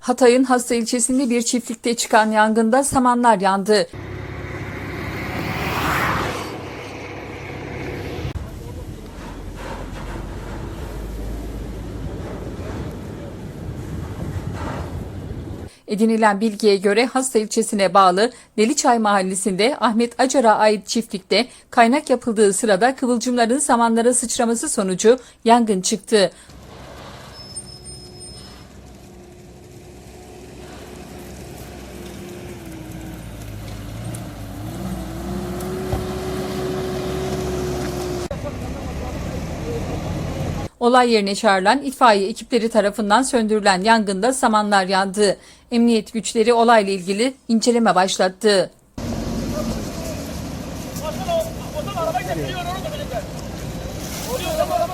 Hatay'ın Hasta ilçesinde bir çiftlikte çıkan yangında samanlar yandı. Edinilen bilgiye göre Hasta ilçesine bağlı Deliçay mahallesinde Ahmet Acar'a ait çiftlikte kaynak yapıldığı sırada kıvılcımların samanlara sıçraması sonucu yangın çıktı. Olay yerine çağrılan itfaiye ekipleri tarafından söndürülen yangında samanlar yandı. Emniyet güçleri olayla ilgili inceleme başlattı. Başka, o, o, o, o,